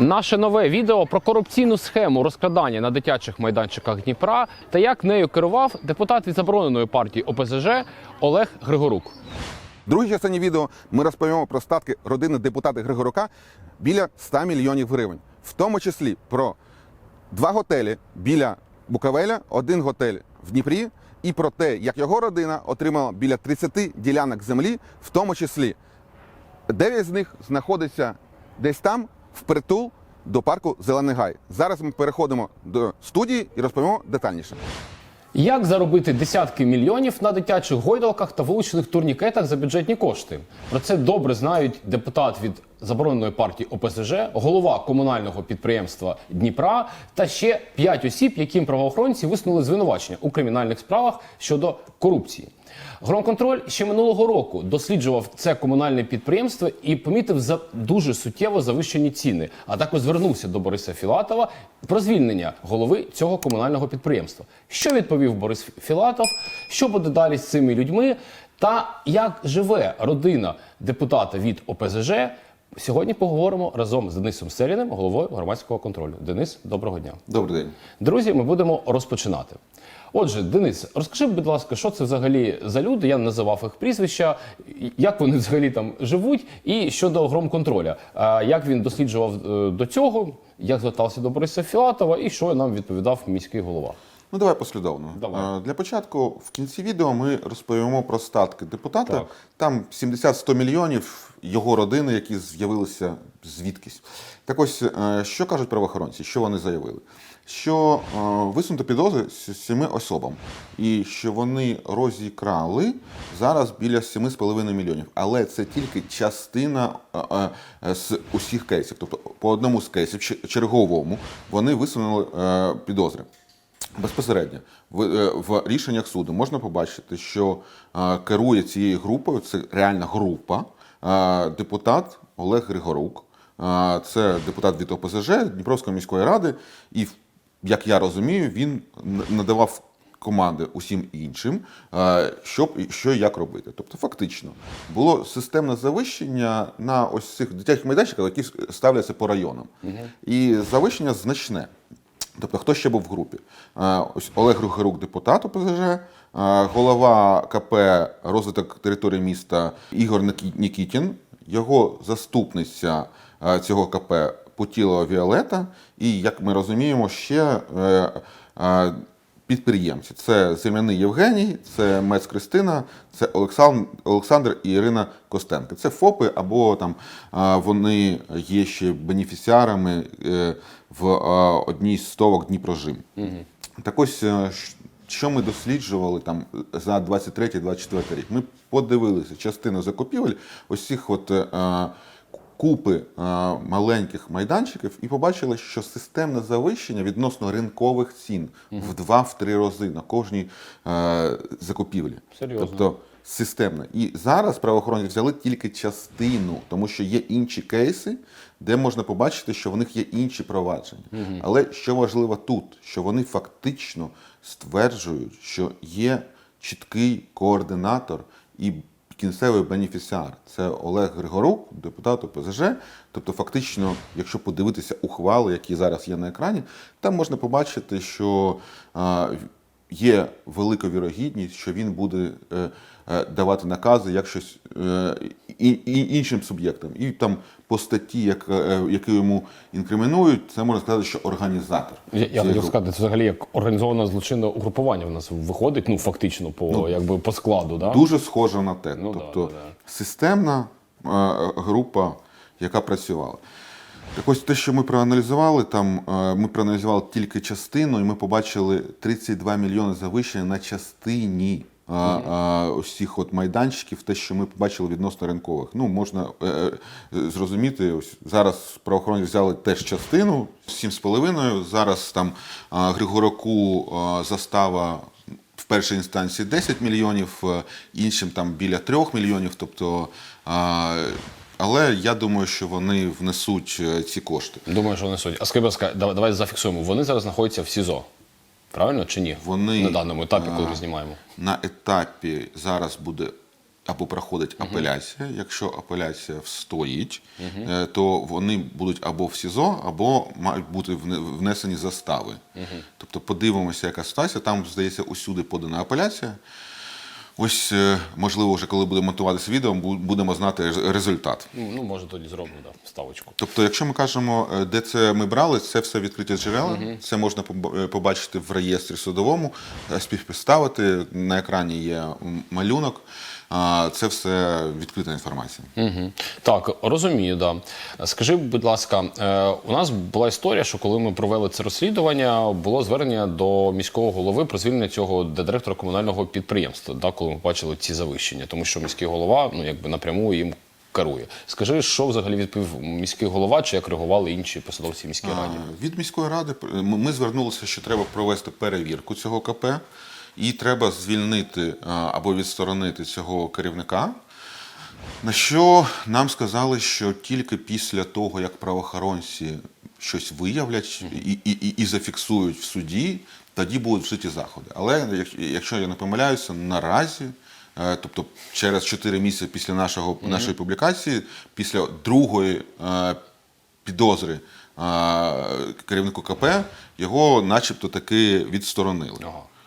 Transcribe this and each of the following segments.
Наше нове відео про корупційну схему розкрадання на дитячих майданчиках Дніпра та як нею керував депутат від забороненої партії ОПЗЖ Олег Григорук. В другій частині відео ми розповімо про статки родини депутата Григорука біля 100 мільйонів гривень, в тому числі про два готелі біля Буковеля, один готель в Дніпрі, і про те, як його родина отримала біля 30 ділянок землі, в тому числі 9 з них знаходиться десь там, впритул до парку Зелений Гай. Зараз ми переходимо до студії і розповімо детальніше. Як заробити десятки мільйонів на дитячих гойдалках та вуличних турнікетах за бюджетні кошти? Про це добре знають депутат від забороненої партії ОПЗЖ, голова комунального підприємства Дніпра та ще п'ять осіб, яким правоохоронці висунули звинувачення у кримінальних справах щодо корупції. Громконтроль ще минулого року досліджував це комунальне підприємство і помітив за дуже суттєво завищені ціни, а також звернувся до Бориса Філатова про звільнення голови цього комунального підприємства. Що відповів Борис Філатов? Що буде далі з цими людьми? Та як живе родина депутата від ОПЗЖ? Сьогодні поговоримо разом з Денисом Селіним, головою громадського контролю. Денис, доброго дня. Добрий день. Друзі, ми будемо розпочинати. Отже, Денис, розкажи, будь ласка, що це взагалі за люди? Я називав їх прізвища, як вони взагалі там живуть, і щодо громконтроля, як він досліджував е, до цього, як звертався до Бориса Філатова, і що нам відповідав міський голова. Ну, давай послідовно. Давай. Е, Для початку в кінці відео ми розповімо про статки депутата. Так. Там 70-100 мільйонів його родини, які з'явилися звідкись. Так ось, е, що кажуть правоохоронці, що вони заявили? Що е, висунуто підозри с- семи особам, і що вони розікрали зараз біля 7,5 мільйонів. Але це тільки частина е, е, з усіх кейсів. Тобто по одному з кейсів черговому вони висунули підозри. Безпосередньо в, в рішеннях суду можна побачити, що керує цією групою, це реальна група, депутат Олег Григорук. Це депутат від ОПЗЖ Дніпровської міської ради, і як я розумію, він надавав команди усім іншим, е, що, що і як робити. Тобто, фактично, було системне завищення на ось цих дитячих майданчиках, які ставляться по районам. І завищення значне. Тобто, хто ще був в групі? Е, Ось Олег Григорук, депутат ОПЗЖ, е, голова КП розвиток території міста Ігор Нікі- Нікітін, його заступниця цього КП Путілова Віолета, і, як ми розуміємо, ще е, е, підприємці. Це Земляний Євгеній, це Мец Кристина, це Олександр, і Ірина Костенко. Це ФОПи або там а, вони є ще бенефіціарами е, в одній з стовок Дніпрожим. Так ось. е, Що ми досліджували там за 23-24 рік? Ми подивилися частину закупівель цих от е, купи е, маленьких майданчиків і побачили, що системне завищення відносно ринкових цін в 2-3 рази на кожній е, закупівлі. Серйозно. Тобто системне. І зараз правоохоронці взяли тільки частину, тому що є інші кейси, де можна побачити, що в них є інші провадження. Але що важливо тут, що вони фактично стверджують, що є чіткий координатор і кінцевий бенефіціар. Це Олег Григорук, депутат ОПЗЖ. Тобто, фактично, якщо подивитися ухвали, які зараз є на екрані, там можна побачити, що є велика вірогідність, що він буде е, е, давати накази як щось е, іншим суб'єктам. І там по статті, як, яку йому інкримінують, це можна сказати, що організатор. Я, я хотів сказати, це взагалі як організоване злочинне угрупування в нас виходить, ну фактично, по якби по складу. Да? Дуже схоже на те. Ну тобто да, да. системна е, група, яка працювала. Так ось те, що ми проаналізували, там е, ми проаналізували тільки частину, і ми побачили 32 мільйони завищення на частині. е, е, цих от майданчиків, те, що ми побачили відносно ринкових. Ну, можна е, зрозуміти, ось зараз правоохоронці взяли теж частину 7,5. Зараз там Григоруку е, застава в першій інстанції 10 мільйонів, іншим там біля 3 мільйонів. Тобто, але я думаю, що вони внесуть е, ці кошти. Думаю, що несуть. А скажи, будь ласка, давай, зафіксуємо. Вони зараз знаходяться в СІЗО. Правильно чи ні? Вони на даному етапі, коли ми знімаємо. на етапі зараз буде або проходить апеляція. Якщо апеляція встоїть, е, то вони будуть або в СІЗО, або мають бути внесені застави. Тобто подивимося, яка ситуація. Там, здається, усюди подана апеляція. Ось, е, можливо, вже коли будемо монтуватися відео, будемо знати результат. Ну, ну, може, тоді зроблю да, ставочку. Тобто, якщо ми кажемо, е, де це ми брали, це все відкриті джерела. Це можна е, побачити в реєстрі судовому, співпідставити. На екрані є малюнок. Це все відкрита інформація. Угу. Так, розумію, да. Скажи, будь ласка, е, у нас була історія, що коли ми провели це розслідування, було звернення до міського голови про звільнення цього директора комунального підприємства, да, коли ми бачили ці завищення, тому що міський голова ну, якби напряму їм керує. Скажи, що взагалі відповів міський голова, чи як реагували інші посадовці міській раді? Від міської ради ми звернулися, що треба провести перевірку цього КП, і треба звільнити або відсторонити цього керівника. На що нам сказали, що тільки після того, як правоохоронці щось виявлять і, і, і, зафіксують в суді, тоді будуть вжиті заходи. Але якщо я не помиляюся, наразі, е, тобто через 4 місяці після нашого, нашої публікації, після другої е, підозри е, керівнику КП, його начебто таки відсторонили.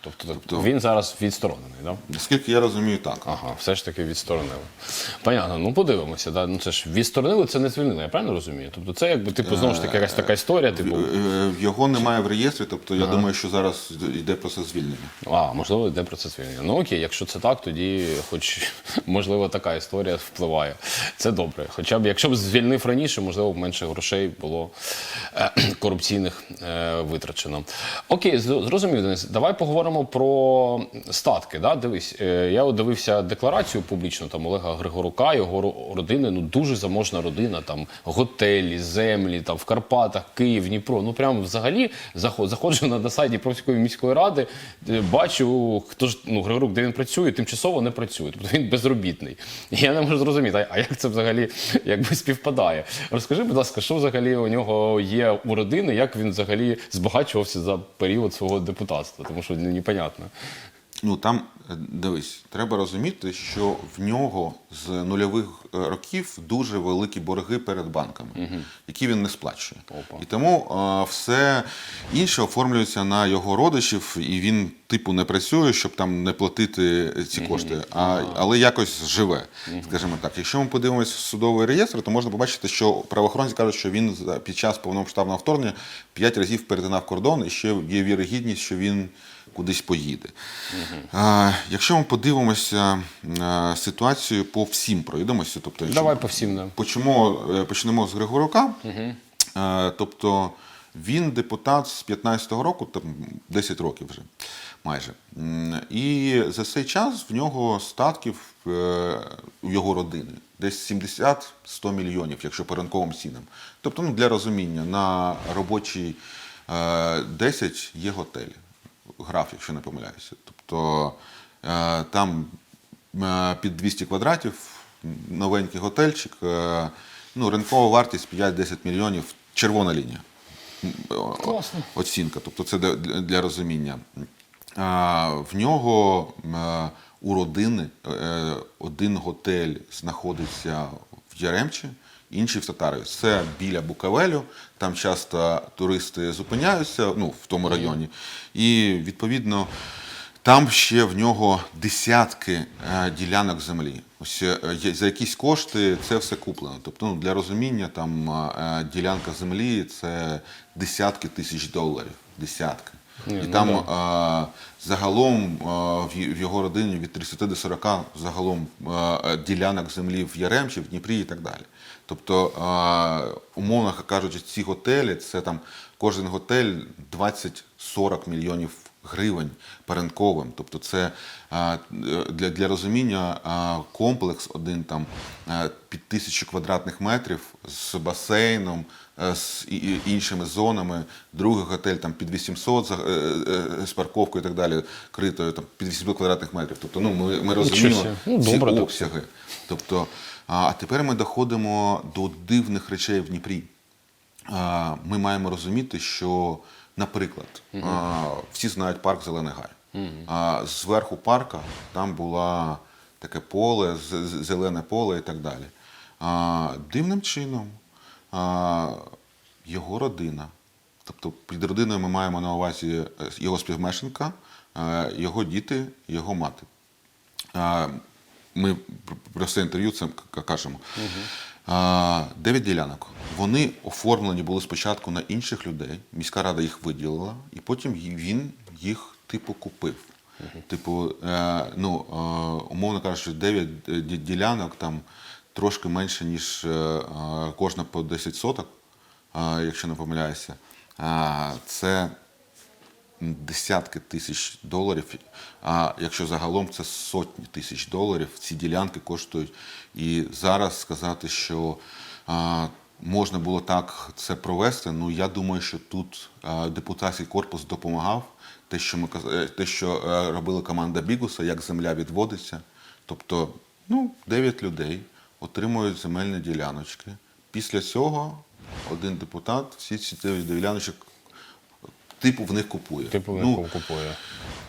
Ага. Тобто, він зараз відсторонений, так? Да? Наскільки я розумію, так. Ага, все ж таки відсторонили. Понятно, ну подивимося. Да? Ну це ж відсторонили, це не звільнили, я правильно розумію? Тобто це якби типу знову ж таки якась така історія, типу. Е, Його немає в реєстрі, тобто я думаю, що зараз йде процес звільнення. А, можливо, йде про це звільнення. Ну окей, якщо це так, тоді хоч можливо така історія впливає. Це добре. Хоча б якщо б звільнив раніше, можливо, б менше грошей було е, корупційних е, витрачено. Окей, зрозумів, Денис. Давай поговоримо про статки. Да? Дивись, е, я дивився декларацію публічно там Олега Григорука, його родини, ну дуже заможна родина, там готелі, землі, там в Карпатах, Київ, Дніпро. Ну прям взагалі заход, заходжу на, на сайт міської ради, е, бачу, хто ж ну Григорук, де він працює, тимчасово не працює. Тобто він безробітний. Я не можу зрозуміти, а- як це взагалі якби співпадає. Розкажи, будь ласка, що взагалі у нього є у родини, як він взагалі збагачувався за період свого депутатства, тому що ну, непонятно. Ну там е, дивись, треба розуміти, що в нього з нульових е, років дуже великі борги перед банками, які він не сплачує. Опа. І тому е, все інше оформлюється на його родичів, і він типу не працює, щоб там не платити ці кошти, а, але якось живе, скажімо так. Якщо ми подивимося в судовий реєстр, то можна побачити, що правоохоронці кажуть, що він під час повномасштабного вторгнення п'ять разів перетинав кордон, і ще є вірогідність, що він кудись поїде. А, якщо ми подивимося ситуацію по всім пройдемося, тобто Давай по всім да. Почнемо, е, почнемо з Григорука. Е, Тобто він депутат з 15-го року, там 10 років вже майже. І за цей час в нього статків е, у його родини десь 70-100 мільйонів, якщо по ринковим цінам. Тобто, ну, для розуміння, на робочій е, 10 є готель, граф, якщо не помиляюся. Тобто е, там е, під 200 квадратів, новенький готельчик, е, ну, ринкова вартість 5-10 мільйонів, червона лінія. Класно. Оцінка, тобто це для, розуміння. В нього у родини один готель знаходиться в Яремчі, інший в Татарові. Це біля Букавелю, там часто туристи зупиняються ну, в тому районі. І відповідно там ще в нього десятки е, ділянок землі. Ось е, за якісь кошти це все куплено. Тобто, ну, для розуміння, там е, ділянка землі це десятки тисяч доларів. Десятки. Ні, І ну там да. е, загалом е, в в його родині від 30 до 40 загалом е, ділянок землі в Яремчі, в Дніпрі і так далі. Тобто, е, умовно кажучи, ці готелі це там кожен готель 20-40 мільйонів гривень паренковим. Тобто, це для, для розуміння комплекс один там під тисячу квадратних метрів з басейном, з і- і іншими зонами. Другий готель там під 800 за- е, е, з парковкою і так далі, критою там під 800 квадратних метрів. Тобто, ну ми, ми розуміємо. Ну, ці добре обсяги. Тобто, а тепер ми доходимо до дивних речей в Дніпрі. Ми маємо розуміти, що, наприклад, а, всі знають парк Зелений Гай. А Зверху парка там була таке поле, з- з- зелене поле і так далі. А, дивним чином його родина. Тобто під родиною ми маємо на увазі е, його співмешканка, е, його діти, його мати. Ми про це інтерв'ю це кажемо. Дев'ять ділянок. Вони оформлені були спочатку на інших людей. Міська рада їх виділила, і потім він їх типу купив. Типу, е, ну, умовно кажучи, 9 ділянок там трошки менше, ніж е, е, кожна по 10 соток, е, якщо не помиляюся. Це десятки тисяч доларів. А якщо загалом це сотні тисяч доларів, ці ділянки коштують. І зараз сказати, що можна було так це провести. Ну я думаю, що тут депутатський корпус допомагав. Те, що ми те, що робила команда Бігуса, як земля відводиться. Тобто, ну, 9 людей отримують земельні діляночки. Після цього один депутат всі ці діляночок типу в них купує. Типу ну, ну, купує.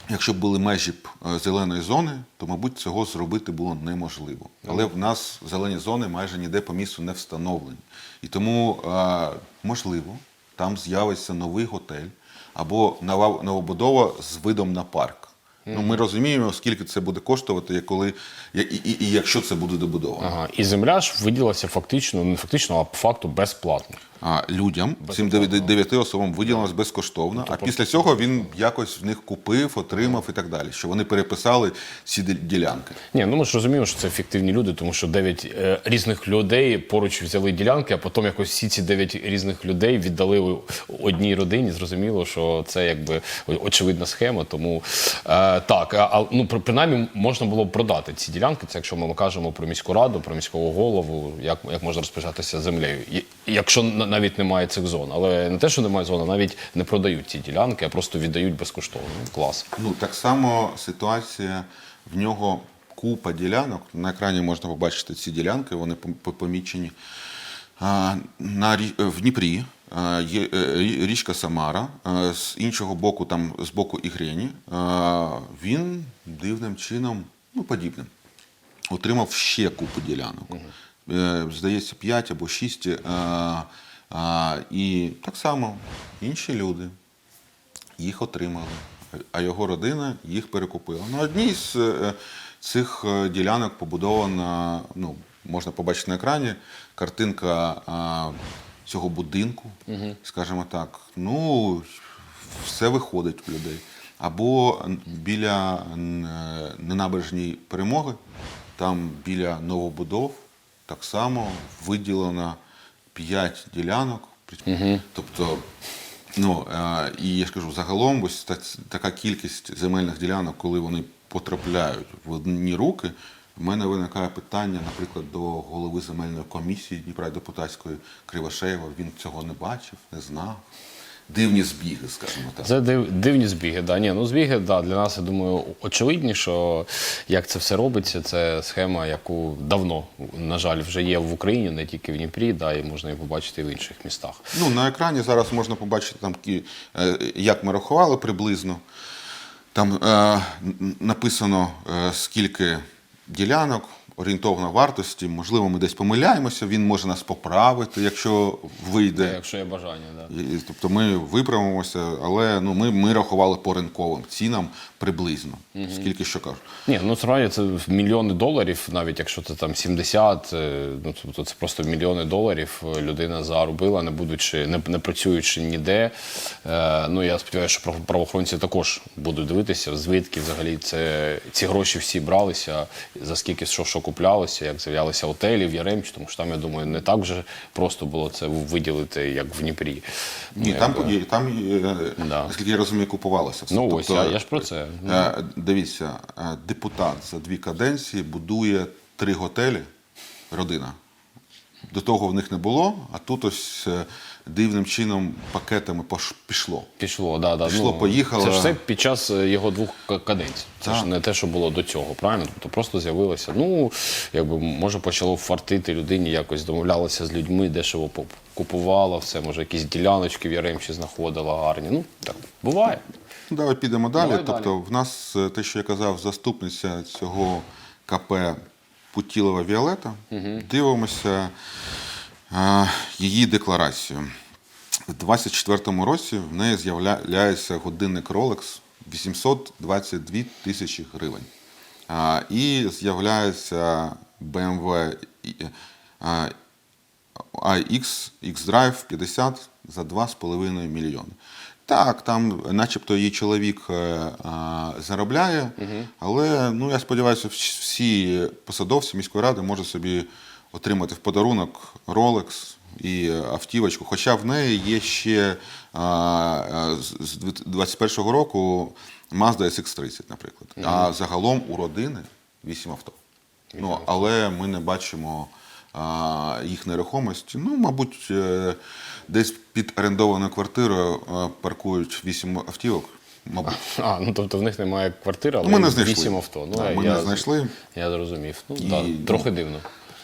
Якщо б були межі б е, зеленої зони, то, мабуть, цього зробити було неможливо. Але в нас зелені зони майже ніде по місту не встановлені. І тому, е, можливо, там з'явиться новий готель або новобудова з видом на парк. Ну, ми розуміємо, скільки це буде коштувати, коли і, і, і якщо це буде добудовано. Ага. І земля ж виділася фактично, не фактично, а по факту безплатно. А людям, цим дев'яти дев'яти особам виділилось безкоштовно, а після цього він якось в них купив, отримав і так далі. Що вони переписали ці ділянки. Ні, ну ми ж розуміємо, що це фіктивні люди, тому що дев'ять е, різних людей поруч взяли ділянки, а потім якось всі ці дев'ять різних людей віддали одній родині. Зрозуміло, що це якби очевидна схема. Тому е, так, а, а, ну принаймні можна було б продати ці ділянки. Це якщо ми кажемо про міську раду, про міського голову, як, як можна розпоряджатися землею, якщо на- навіть немає цих зон. Але не те, що немає зон, а навіть не продають ці ділянки, а просто віддають безкоштовно. Клас. Ну так само ситуація в нього купа ділянок. На екрані можна побачити ці ділянки, вони помічені. А, на, в Дніпрі є е, річка Самара, з іншого боку, там з боку Ігрені, він дивним чином, ну подібним, отримав ще купу ділянок. Е, Здається, 5 або 6. І так само інші люди їх отримали, а його родина їх перекупила. На одній з е, цих е, ділянок побудована, ну, можна побачити на екрані, картинка а, цього будинку, скажімо так. Ну, все виходить у людей. Або біля е, ненабережній перемоги, там біля новобудов, так само виділено 5 ділянок. Тобто Ну е, і я ж кажу, загалом, ось та- така кількість земельних ділянок, коли вони потрапляють в одні руки, в мене виникає питання, наприклад, до голови земельної комісії Дніпра депутатської Кривошеєва. Він цього не бачив, не знав. Дивні збіги, скажімо так. Це див, дивні збіги. Да. Ні, ну збіги, да, для нас, я думаю, очевидні, що як це все робиться, це схема, яку давно, на жаль, вже є в Україні, не тільки в Дніпрі, да, і можна її побачити і в інших містах. Ну, на екрані зараз можна побачити, там, е, як ми рахували приблизно. Там е, написано, е, скільки ділянок, орієнтовна вартості. Можливо, ми десь помиляємося, він може нас поправити, якщо вийде. Якщо є бажання, да. І- Тобто ми виправимося, але ну, ми, ми рахували по ринковим цінам приблизно. Скільки що кажуть. Ні, ну справді це мільйони доларів, навіть якщо це там 70, е, ну тобто це просто мільйони доларів е, людина заробила, не будучи, не, не працюючи ніде. Е, ну я сподіваюся, що прав- правоохоронці також будуть дивитися, звідки взагалі це ці гроші всі бралися, за скільки що, що куплялося, як з'являлися готелі в Яремчі, тому що там, я думаю, не так вже просто було це виділити, як в Дніпрі. Ні, там, і- там е, Да. наскільки я розумію, купувалося все. Ну ось, Тобто, я, я ж про це. Е, Дивіться, е, депутат за дві каденції будує три готелі, родина. До того в них не було, а тут ось дивним чином пакетами пішло. Пішло, да, да. Пішло, ну, поїхало. Це ж все під час е, його двох каденцій. Це ж не те, що було до цього, правильно? Тобто просто з'явилося. Ну, якби може почало фартити людині, якось домовлялося з людьми, дешево купувала все, може, якісь діляночки в Яремчі знаходила гарні. Ну, так буває. Ну, Давай підемо далі. Давай тобто, далі. в нас е, те, що я казав, заступниця цього КП Путілова Віолета. Дивимося е, її декларацію. В 24-му році в неї з'являється годинник Rolex 822 тисячі гривень. І з'являється BMW iX X-Drive 50 за 2,5 мільйони. Так, там, начебто, її чоловік е, а, заробляє, але ну, я сподіваюся, всі посадовці міської ради можуть собі отримати в подарунок Rolex і автівочку. Хоча в неї є ще а, а, з з 21-го року Mazda SX30, наприклад. А загалом у родини 8 авто. Ну, але ми не бачимо а, їх нерухомості. Ну, мабуть, е, десь під орендованою квартирою е, паркують 8 автівок. Мабуть. А, ну тобто в них немає квартири, але Ми не знайшли. вісім авто. Ну, я, ми я, не знайшли. Я зрозумів. Ну, І, ну, трохи дивно.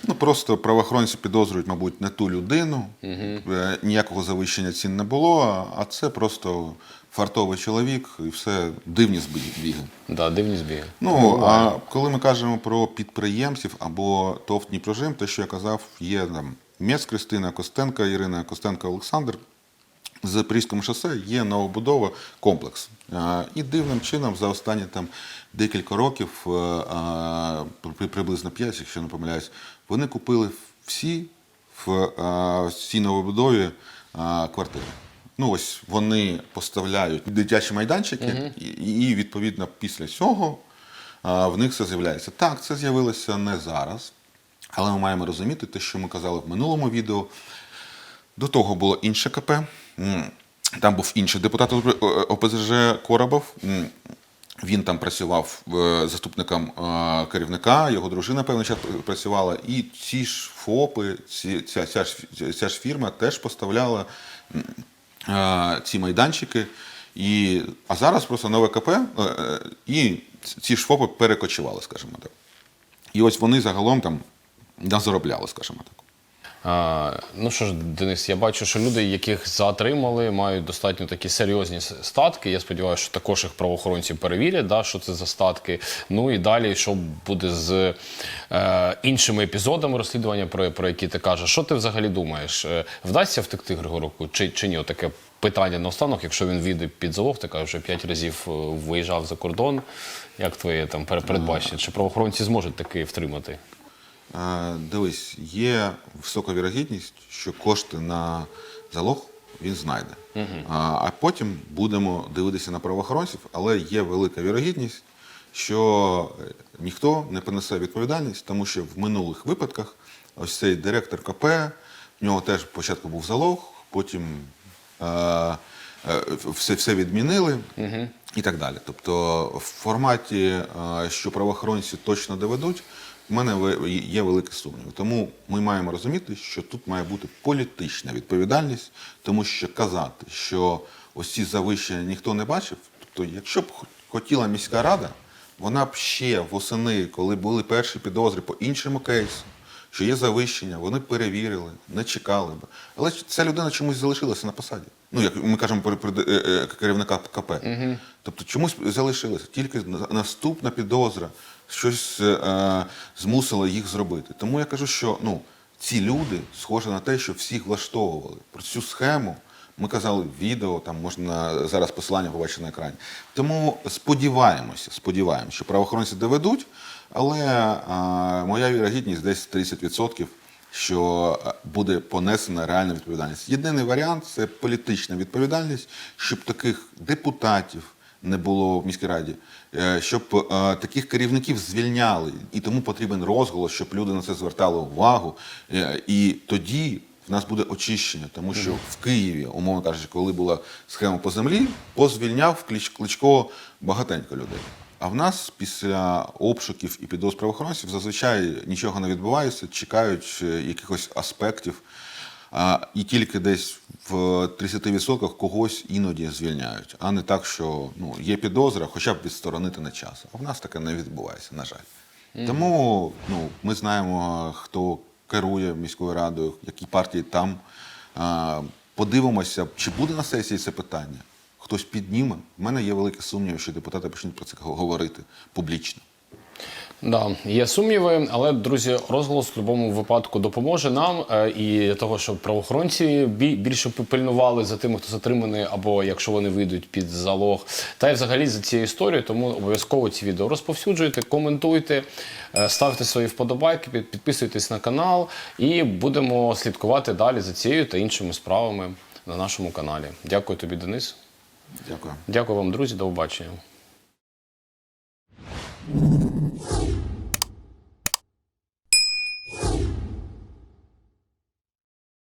Ну, просто правоохоронці підозрюють, мабуть, не ту людину. Е, Ніякого завищення цін не було, а це просто фартовий чоловік і все дивні збіги. Да, дивні збіги. Ну, а коли ми кажемо про підприємців або ТОВ Дніпрожим, те, що я казав, є там Мєц Кристина Костенка, Ірина Костенка Олександр. З Запорізькому шосе є новобудова комплекс. І дивним чином за останні там декілька років, е, приблизно 5, якщо не помиляюсь, вони купили всі в цій новобудові квартири. Ну ось вони поставляють дитячі майданчики, і, і відповідно після цього а, в них все з'являється. Так, це з'явилося не зараз, але ми маємо розуміти те, що ми казали в минулому відео. До того було інше КП. Там був інший депутат ОПЗЖ Коробов. Він там працював е, заступником е, керівника, його дружина певний час працювала. І ці ж ФОПи, ці, ця, ця, ж, ця ж фірма теж поставляла е, ці майданчики. І, а зараз просто нове КП, е, е, і ці ж ФОПи перекочували, скажімо так. І ось вони загалом там заробляли, скажімо так. А, ну що ж, Денис, я бачу, що люди, яких затримали, мають достатньо такі серйозні статки. Я сподіваюся, що також їх правоохоронці перевірять, да, що це за статки. Ну і далі, що буде з е, іншими епізодами розслідування, про, про які ти кажеш. Що ти взагалі думаєш? Е, Вдасться втекти Григоруку чи, чи ні? Таке питання на останок, якщо він війде під залог, ти кажеш, вже п'ять разів е, виїжджав за кордон. Як твоє там передбачення? Чи правоохоронці зможуть таки втримати? Дивись, є висока вірогідність, що кошти на залог він знайде. А, а потім будемо дивитися на правоохоронців, але є велика вірогідність, що е, ніхто не понесе відповідальність, тому що в минулих випадках ось цей директор КП, в нього теж спочатку був залог, потім е, е, все, все відмінили і так далі. Тобто, в форматі, е, що правоохоронці точно доведуть, в мене є великі сумніви. Тому ми маємо розуміти, що тут має бути політична відповідальність, тому що казати, що ось ці завищення ніхто не бачив. Тобто, якщо б хотіла міська рада, вона б ще восени, коли були перші підозри по іншому кейсу, що є завищення, вони перевірили, не чекали б. Але ця людина чомусь залишилася на посаді. Ну, як ми кажемо про, е, е, керівника КП. Тобто чомусь залишилася. Тільки на- наступна підозра щось е, змусила їх зробити. Тому я кажу, що ну, ці люди схожі на те, що всіх влаштовували. Про цю схему ми казали відео, там можна зараз посилання побачити на екрані. Тому сподіваємося, сподіваємося, що правоохоронці доведуть, але е, моя вірогідність десь 30%, що е, буде понесена реальна відповідальність. Єдиний варіант це політична відповідальність, щоб таких депутатів не було в міській раді, е, щоб е, таких керівників звільняли, і тому потрібен розголос, щоб люди на це звертали увагу. Е, І тоді в нас буде очищення, тому що в Києві, умовно кажучи, коли була схема по землі, позвільняв Клич- Кличко багатенько людей. А в нас після обшуків і підозр правоохоронців зазвичай нічого не відбувається, чекають якихось аспектів. А, і тільки десь в 30% когось іноді звільняють, а не так, що ну, є підозра, хоча б відсторонити на час. А в нас таке не відбувається, на жаль. Тому ну, ми знаємо, хто керує міською радою, які партії там. А, подивимося, чи буде на сесії це питання. Хтось підніме. У мене є велике сумнів, що депутати почнуть про це говорити публічно. Да, є сумніви, але друзі, розголос в будь-якому випадку допоможе нам е, і для того, щоб правоохоронці бі- більше пильнували за тими, хто затриманий, або якщо вони вийдуть під залог, та й взагалі за цією історією. Тому обов'язково ці відео розповсюджуйте, коментуйте, е, ставте свої вподобайки, під- підписуйтесь на канал, і будемо слідкувати далі за цією та іншими справами на нашому каналі. Дякую тобі, Денис. Дякую. Дякую вам, друзі. До побачення.